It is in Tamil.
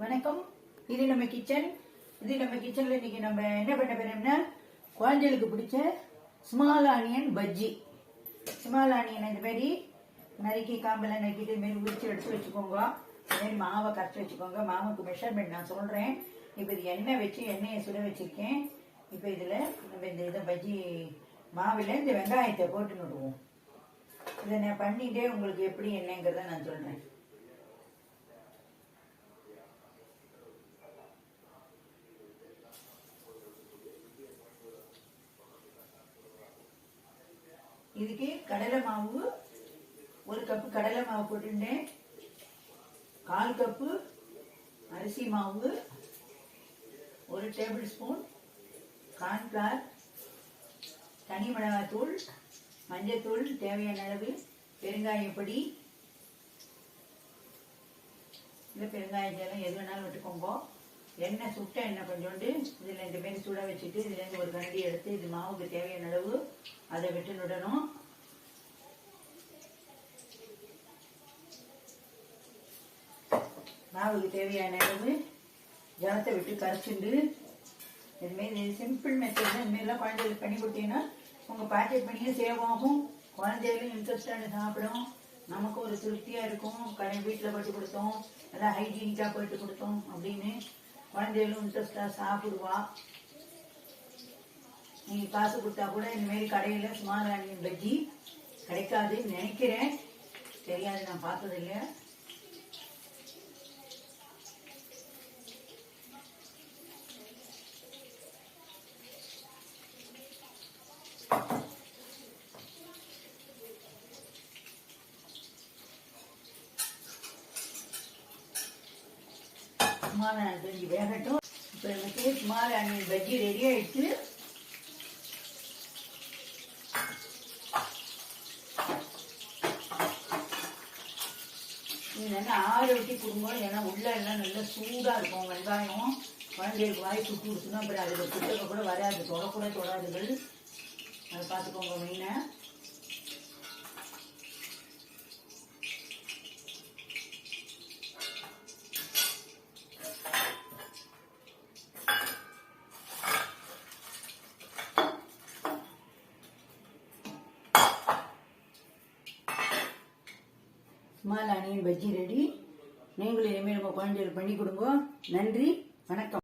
வணக்கம். இது நம்ம கிச்சன் இது நம்ம கிச்சன்ல இன்னைக்கு நம்ம என்ன பண்ண போறோம்னா குழந்தைகளுக்கு பிடிச்ச small onion bajji small onion இந்த மாதிரி நறுக்கி காம்பெல்லாம் நறுக்கிட்டு இது மாதிரி உரிச்சு எடுத்து வச்சுக்கோங்க. இந்த மாதிரி மாவை கரைச்சி வச்சுக்கோங்க. மாவுக்கு மெஷர்மெண்ட் நான் சொல்றேன். இப்போ இது எண்ணெய் வச்சு எண்ணெயை சுட வச்சிருக்கேன். இப்போ இதில் நம்ம இந்த இதை பஜ்ஜி மாவில் இந்த வெங்காயத்தை போட்டு விடுவோம். இதை நான் பண்ணிட்டே உங்களுக்கு எப்படி என்னங்கிறத நான் சொல்றேன். இதுக்கு கடலை மாவு ஒரு கப்பு கடலை மாவு போட்டுட்டேன் கால் கப்பு அரிசி மாவு ஒரு டேபிள் ஸ்பூன் கார்ன்ஃப்ளார் தனி மிளகாத்தூள் மஞ்சத்தூள் தேவையான அளவு பெருங்காயப்பொடி இல்லை பெருங்காயத்தெல்லாம் எது வேணாலும் விட்டுக்கோங்க. எண்ணெய் சுட்ட எண்ணெய் கொஞ்சோண்டு. இதில் இந்த மாரி சுட வச்சுட்டு இதுலேருந்து ஒரு கண்டி எடுத்து இது மாவுக்கு தேவையான அளவு அதை விட்டு விடணும். மாவுக்கு தேவையான அளவு ஜலத்தை விட்டு கரைச்சிண்டு இதுமாரி சிம்பிள் மெத்தட் இதுமாரிலாம் குழந்தைகளுக்கு பண்ணி கொடுத்தீங்கன்னா உங்கள் பாக்கெட் பண்ணியும் சேவ் ஆகும் குழந்தைகளும் இன்ட்ரெஸ்டாக சாப்பிடும். நமக்கு ஒரு திருப்தியாக இருக்கும். கடை வீட்டில் போட்டு கொடுத்தோம். நல்லா ஹைஜீனிக்காக போயிட்டு கொடுத்தோம் அப்படின்னு குழந்தைகளும் இன்ட்ரெஸ்டாக சாப்பிடுவா. நீங்கள் காசு கொடுத்தா கூட இந்தமாரி கடையில் கடையில ஆனியன் பஜ்ஜி கிடைக்காதுன்னு நினைக்கிறேன். தெரியாது நான் பார்த்ததில்லை. ஸ்மால் பஜ்ஜி வேகட்டும். இப்போ எனக்கு சுமாராணியின் பஜ்ஜி ரெடி ஆயிடுச்சு. இது என்ன ஆற வெட்டி கொடுங்க ஏன்னா உள்ள எல்லாம் நல்லா சூடாக இருக்கும். வெங்காயம் குழந்தைகளுக்கு வாய் சுட்டு கொடுத்துனா அப்புறம் அதுக்கு கூட வராது தொடக்கூட தொடாதுகள். அதை பார்த்துக்கோங்க மெயினாக ஸ்மால் ஆனியன் பஜ்ஜி ரெடி. நீங்களும் இனிமேல் உங்கள் குழந்தைகளுக்கு பண்ணி கொடுங்க. நன்றி. வணக்கம்.